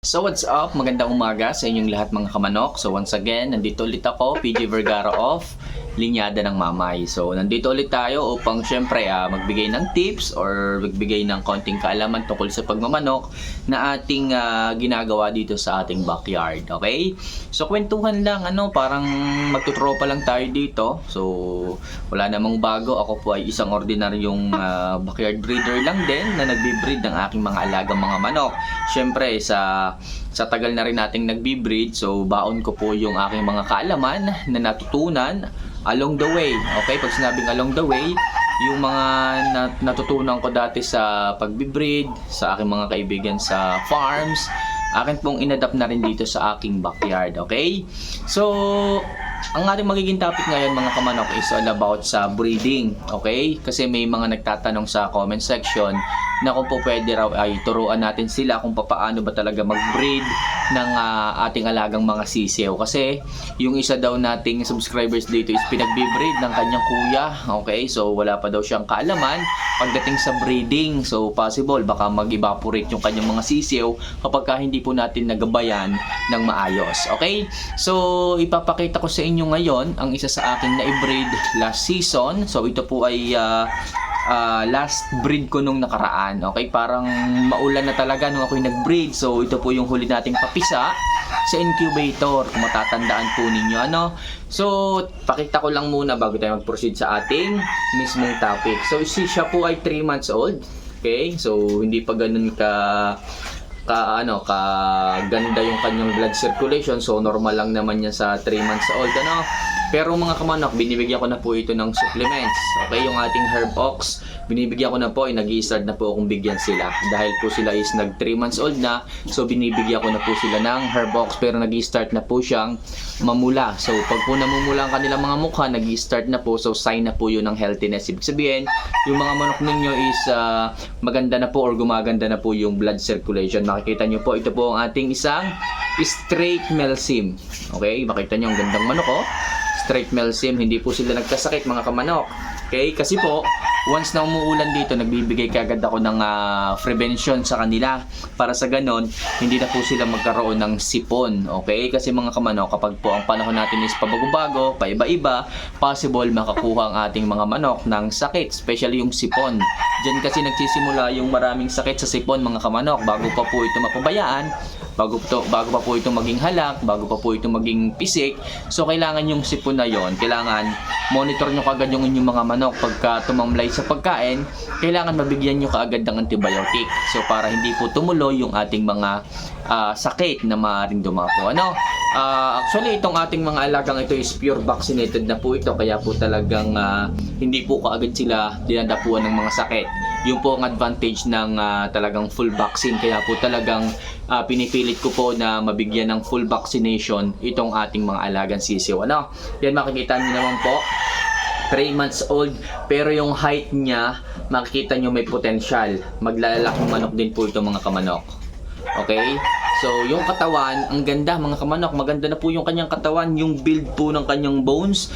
So what's up? Magandang umaga sa inyong lahat mga kamanok. So once again, nandito ulit ako, PJ Vergara of Linyada ng Mamay. So nandito ulit tayo upang syempre ah, magbigay ng tips or magbigay ng konting kaalaman tungkol sa pagmamanok na ating ah, ginagawa dito sa ating backyard. Okay? So kwentuhan lang, ano, parang magtutropa lang tayo dito. So wala namang bago. Ako po ay isang ordinaryong ah, backyard breeder lang din na nagbe-breed ng aking mga alagang mga manok. Syempre sa sa tagal na rin nating nagbi-breed, so baon ko po yung aking mga kaalaman na natutunan along the way. Okay, pag sinabing along the way, yung mga nat- natutunan ko dati sa pagbi-breed, sa aking mga kaibigan sa farms, akin pong inadapt na rin dito sa aking backyard. Okay? So, ang ating magiging topic ngayon mga kamanok is all about sa breeding. Okay? Kasi may mga nagtatanong sa comment section na kung po pwede raw ay turuan natin sila kung paano ba talaga mag-breed ng ah, ating alagang mga sisiw. Kasi yung isa daw nating subscribers dito is pinagbi-breed ng kanyang kuya. Okay? So wala pa daw siyang kaalaman pagdating sa breeding. So possible baka mag-evaporate yung kanyang mga sisiw kapag ka hindi po natin nagabayan ng maayos. Okay? So ipapakita ko sa inyo ngayon ang isa sa aking na-breed last season. So ito po ay ah, ah, last breed ko nung nakaraan. Okay, parang maulan na talaga nung ako'y nag-breed. So, ito po yung huli nating papisa sa incubator. Kung matatandaan po ninyo, ano? So, pakita ko lang muna bago tayo mag-proceed sa ating mismong topic. So, si siya po ay 3 months old. Okay, so hindi pa ganun ka ka ano ka ganda yung kanyang blood circulation so normal lang naman yan sa 3 months old ano pero mga kamanok binibigyan ko na po ito ng supplements. Okay yung ating herb ox binibigyan ko na po ay nag start na po akong bigyan sila. Dahil po sila is nag 3 months old na so binibigyan ko na po sila ng herb ox. Pero nag start na po siyang mamula. So pag po namumula ang kanilang mga mukha nag start na po. So sign na po yun ng healthiness ibig sabihin yung mga manok ninyo is ah, maganda na po or gumaganda na po yung blood circulation. Makikita nyo po ito po ang ating isang straight melsim. Okay makita nyo ang gandang manok oh straight melsim hindi po sila nagkasakit mga kamanok. Okay kasi po once na umuulan dito nagbibigay kagad ako ng ah, prevention sa kanila. Para sa ganon hindi na po sila magkaroon ng sipon okay? Kasi mga kamanok kapag po ang panahon natin is pabago-bago paiba-iba possible makakuha ang ating mga manok ng sakit especially yung sipon Diyan kasi nagsisimula yung maraming sakit sa sipon mga kamanok bago pa po ito mapabayaan bago to bago pa po ito maging halak, bago pa po ito maging pisik. So kailangan yung sipon na yon, kailangan monitor nyo kagad yung inyong mga manok pagka tumamlay sa pagkain, kailangan mabigyan nyo kaagad ng antibiotic. So para hindi po tumuloy yung ating mga ah, sakit na maaaring dumapo. Ano? Ah, actually itong ating mga alagang ito is pure vaccinated na po ito kaya po talagang ah, hindi po kaagad sila dinadapuan ng mga sakit. Yun po ang advantage ng ah, talagang full vaccine. Kaya po talagang ah, pinipilit ko po na mabigyan ng full vaccination itong ating mga alagang sisiw. Ano? Yan makikita niyo naman po. 3 months old. Pero yung height niya makikita nyo may potential maglalaking manok din po ito mga kamanok. Okay? So yung katawan ang ganda mga kamanok. Maganda na po yung kanyang katawan. Yung build po ng kanyang bones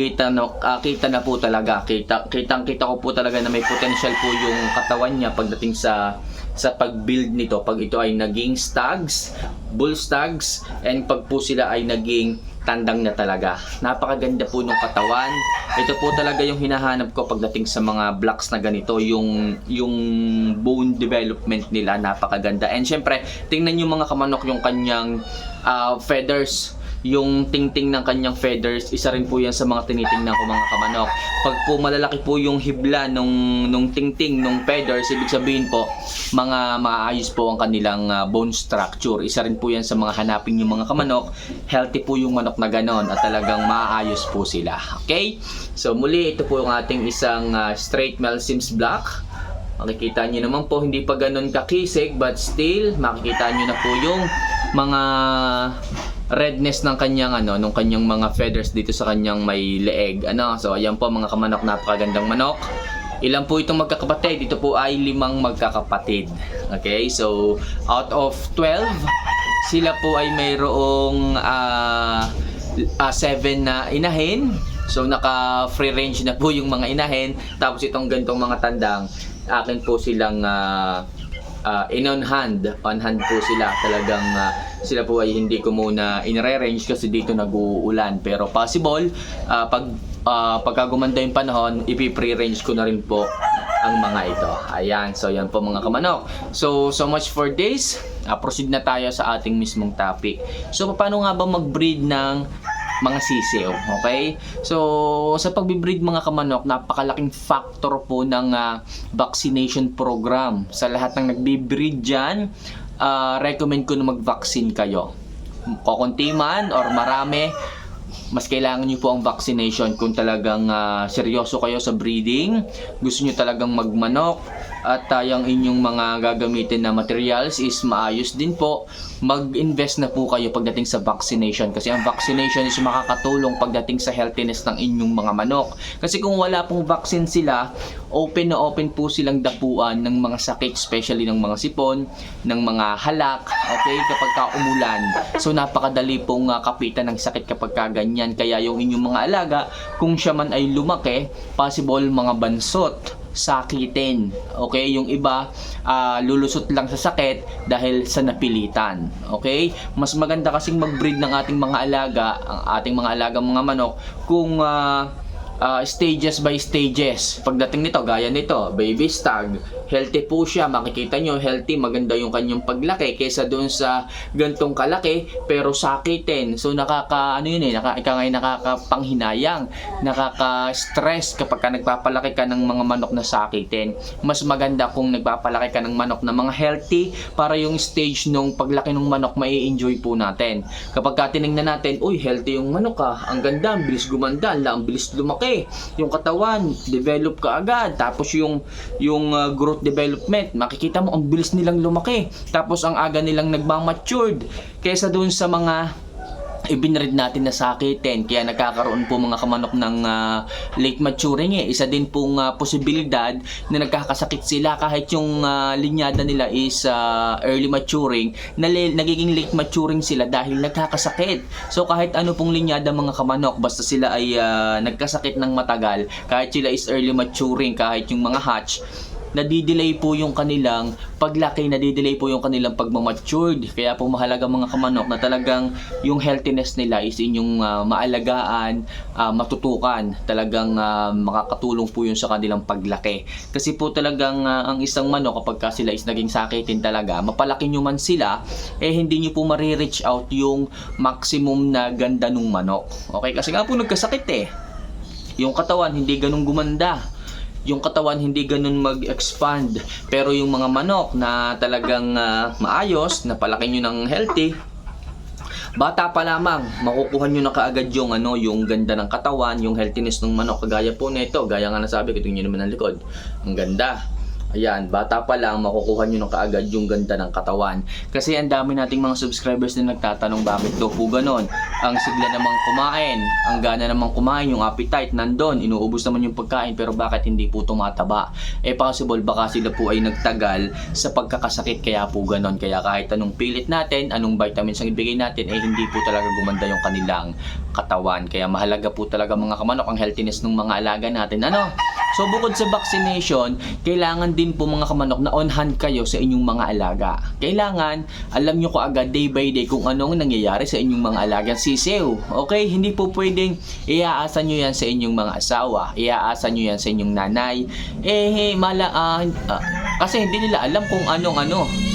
kita na ah, kita na po talaga kita kitang kita ko po talaga na may potential po yung katawan niya pagdating sa sa pag-build nito pag ito ay naging stags bull stags and pag po sila ay naging tandang na talaga. Napakaganda po ng katawan. Ito po talaga yung hinahanap ko pagdating sa mga blocks na ganito, yung yung bone development nila napakaganda. And syempre, tingnan yung mga kamanok yung kanyang ah, feathers yung tingting ng kanyang feathers, isa rin po yan sa mga tinitingnan ko mga kamanok. Pag po malalaki po yung hibla nung, nung tingting, nung feathers, ibig sabihin po, mga maayos po ang kanilang ah, bone structure. Isa rin po yan sa mga hanapin yung mga kamanok. Healthy po yung manok na ganon at talagang maayos po sila. Okay? So muli, ito po yung ating isang ah, straight Melsims Black. Makikita nyo naman po, hindi pa ganun kakisig, but still, makikita nyo na po yung mga redness ng kanyang ano, nung kanyang mga feathers dito sa kanyang may leeg. Ano, so ayan po mga kamanok, napakagandang manok. Ilan po itong magkakapatid? Ito po ay limang magkakapatid. Okay, so out of 12, sila po ay mayroong ah 7 na inahin. So naka free range na po yung mga inahin. Tapos itong gantong mga tandang, akin po silang ah, ah, in on hand. On hand po sila. Talagang ah, sila po ay hindi ko muna inire-range kasi dito nag-uulan. Pero possible, ah, pag ah, pagka gumanda yung panahon, ipi-pre-range ko na rin po ang mga ito. Ayan, so yan po mga kamanok. So, so much for this. Ah, proceed na tayo sa ating mismong topic. So, paano nga ba mag-breed ng mga sisiw, okay? So, sa pagbe-breed mga kamanok, napakalaking factor po ng ah, vaccination program. Sa lahat ng nagbe-breed dyan, ah, recommend ko na mag-vaccine kayo. Kukunti man or marami, mas kailangan nyo po ang vaccination kung talagang ah, seryoso kayo sa breeding, gusto nyo talagang magmanok, at ah, yung inyong mga gagamitin na materials is maayos din po, mag-invest na po kayo pagdating sa vaccination kasi ang vaccination is makakatulong pagdating sa healthiness ng inyong mga manok. Kasi kung wala pong vaccine sila, open na open po silang dapuan ng mga sakit, especially ng mga sipon, ng mga halak, okay, kapag ka umulan. So napakadali pong ah, kapitan ng sakit kapag ka ganyan. Kaya yung inyong mga alaga, kung siya man ay lumaki, possible mga bansot, sakitin. Okay? Yung iba, ah, lulusot lang sa sakit dahil sa napilitan. Okay? Mas maganda kasing mag-breed ng ating mga alaga, ang ating mga alaga mga manok, kung ah, ah, stages by stages. Pagdating nito, gaya nito, baby stag, healthy po siya. Makikita nyo, healthy, maganda yung kanyang paglaki kaysa doon sa gantong kalaki, pero sakitin. So, nakaka, ano yun eh, naka, ika nga nakakapanghinayang, nakaka-stress kapag ka nagpapalaki ka ng mga manok na sakitin. Mas maganda kung nagpapalaki ka ng manok na mga healthy para yung stage nung paglaki ng manok mai enjoy po natin. Kapag ka tinignan natin, uy, healthy yung manok ah, ang ganda, ang bilis gumanda, ang bilis lumaki, yung katawan, develop ka agad, tapos yung, yung uh, growth development, makikita mo, ang bilis nilang lumaki, tapos ang aga nilang nagmamatured, kaysa doon sa mga ibinread natin na sakitin kaya nagkakaroon po mga kamanok ng ah, late maturing eh. Isa din pong ah, posibilidad na nagkakasakit sila kahit yung ah, linyada nila is ah, early maturing na nagiging late maturing sila dahil nagkakasakit. So kahit ano pong linyada mga kamanok basta sila ay ah, nagkasakit ng matagal kahit sila is early maturing kahit yung mga hatch nadidelay po yung kanilang paglaki, nadidelay po yung kanilang pagmamatured. Kaya po mahalaga mga kamanok na talagang yung healthiness nila is inyong ah, maalagaan, ah, matutukan. Talagang ah, makakatulong po yun sa kanilang paglaki. Kasi po talagang ah, ang isang manok kapag ka sila is naging sakitin talaga, mapalaki nyo man sila, eh hindi nyo po marireach out yung maximum na ganda ng manok. Okay, kasi nga po nagkasakit eh yung katawan hindi ganun gumanda yung katawan hindi ganun mag-expand. Pero yung mga manok na talagang ah, maayos na palaki nyo ng healthy bata pa lamang makukuha nyo na kaagad yung ano yung ganda ng katawan yung healthiness ng manok. Kagaya po nito gaya nga nasabi ko tingnan nyo naman ang likod. Ang ganda Ayan, bata pa lang, makukuha nyo na kaagad yung ganda ng katawan. Kasi ang dami nating mga subscribers na nagtatanong bakit daw po ganon. Ang sigla namang kumain, ang gana namang kumain, yung appetite nandun, inuubos naman yung pagkain, pero bakit hindi po tumataba? Eh possible baka sila po ay nagtagal sa pagkakasakit kaya po ganon. Kaya kahit anong pilit natin, anong vitamins ang ibigay natin, eh hindi po talaga gumanda yung kanilang katawan. Kaya mahalaga po talaga mga kamanok ang healthiness ng mga alaga natin. Ano? So bukod sa vaccination, kailangan din po mga kamanok na on hand kayo sa inyong mga alaga. Kailangan alam nyo ko agad day by day kung anong nangyayari sa inyong mga alaga sisiw. Okay? Hindi po pwedeng iaasa nyo yan sa inyong mga asawa. Iaasa nyo yan sa inyong nanay. Eh, mala, ah, ah, kasi hindi nila alam kung anong ano.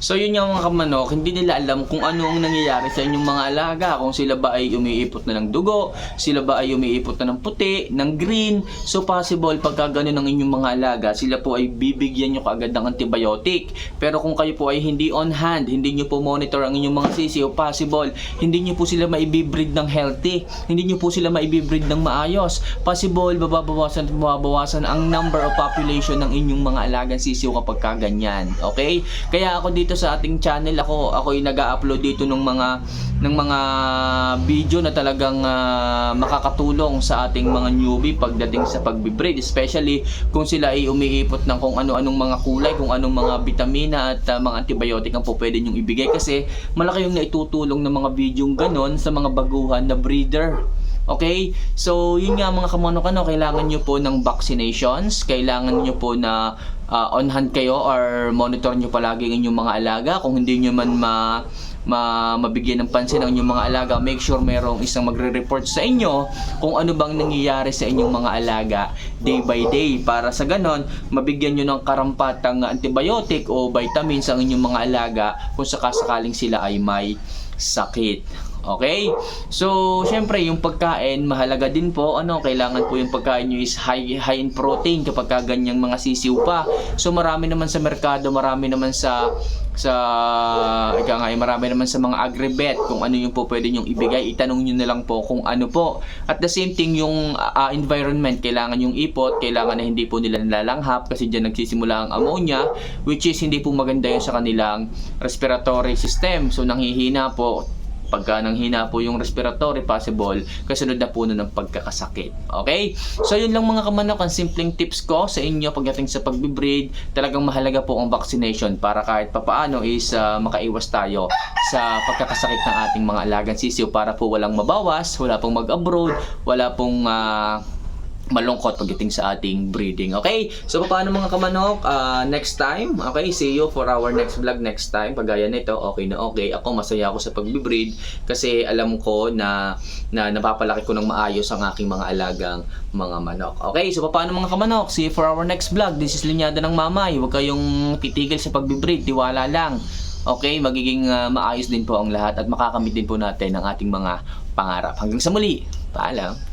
So yun yung mga kamanok, hindi nila alam kung ano ang nangyayari sa inyong mga alaga. Kung sila ba ay umiipot na ng dugo, sila ba ay umiipot na ng puti, ng green. So possible pagka ganun ang inyong mga alaga, sila po ay bibigyan nyo kaagad ng antibiotic. Pero kung kayo po ay hindi on hand, hindi nyo po monitor ang inyong mga sisiyo, possible hindi nyo po sila maibibreed ng healthy. Hindi nyo po sila maibibreed ng maayos. Possible bababawasan at babawasan ang number of population ng inyong mga alagang sisiyo kapag kaganyan. Okay? Kaya ako dito sa ating channel, ako ako ay nag-upload dito ng mga ng mga video na talagang ah, makakatulong sa ating mga newbie pagdating sa pagbe-breed, especially kung sila ay umiipot ng kung ano-anong mga kulay, kung anong mga vitamina at ah, mga antibiotic ang po pwede nyong ibigay kasi malaki yung naitutulong ng mga video ganon sa mga baguhan na breeder. Okay? So, yun nga mga kamanok, ano, kailangan nyo po ng vaccinations, kailangan nyo po na ah, on hand kayo or monitor nyo palagi ang inyong mga alaga. Kung hindi nyo man ma, ma, mabigyan ng pansin ang inyong mga alaga, make sure merong isang magre-report sa inyo kung ano bang nangyayari sa inyong mga alaga day by day. Para sa ganon, mabigyan nyo ng karampatang antibiotic o vitamins ang inyong mga alaga kung sakasakaling sila ay may sakit. Okay? So, syempre, yung pagkain, mahalaga din po. Ano, kailangan po yung pagkain nyo is high, high in protein kapag ka ganyang mga sisiw pa. So, marami naman sa merkado, marami naman sa sa ika nga, marami naman sa mga agribet kung ano yung po pwede nyong ibigay itanong nyo na lang po kung ano po at the same thing yung ah, environment kailangan yung ipot kailangan na hindi po nila nilalanghap kasi dyan nagsisimula ang ammonia which is hindi po maganda yun sa kanilang respiratory system so nanghihina po pagka nanghina po yung respiratory possible kasunod na po nun ng pagkakasakit. Okay? So yun lang mga kamanok ang simpleng tips ko sa inyo pagdating sa pagbibreed. Talagang mahalaga po ang vaccination para kahit papaano is ah, makaiwas tayo sa pagkakasakit ng ating mga alagang sisiw para po walang mabawas, wala pong mag-abroad, wala pong ah, malungkot pagdating sa ating breeding. Okay? So, paano mga kamanok? Ah, next time, okay? See you for our next vlog next time. Pagaya nito, okay na okay. Ako, masaya ako sa pagbibreed kasi alam ko na, na napapalaki ko ng maayos ang aking mga alagang mga manok. Okay? So, paano mga kamanok? See you for our next vlog. This is Linyada ng Mamay. Huwag kayong titigil sa pagbibreed. Tiwala lang. Okay? Magiging ah, maayos din po ang lahat at makakamit din po natin ang ating mga pangarap. Hanggang sa muli. Paalam.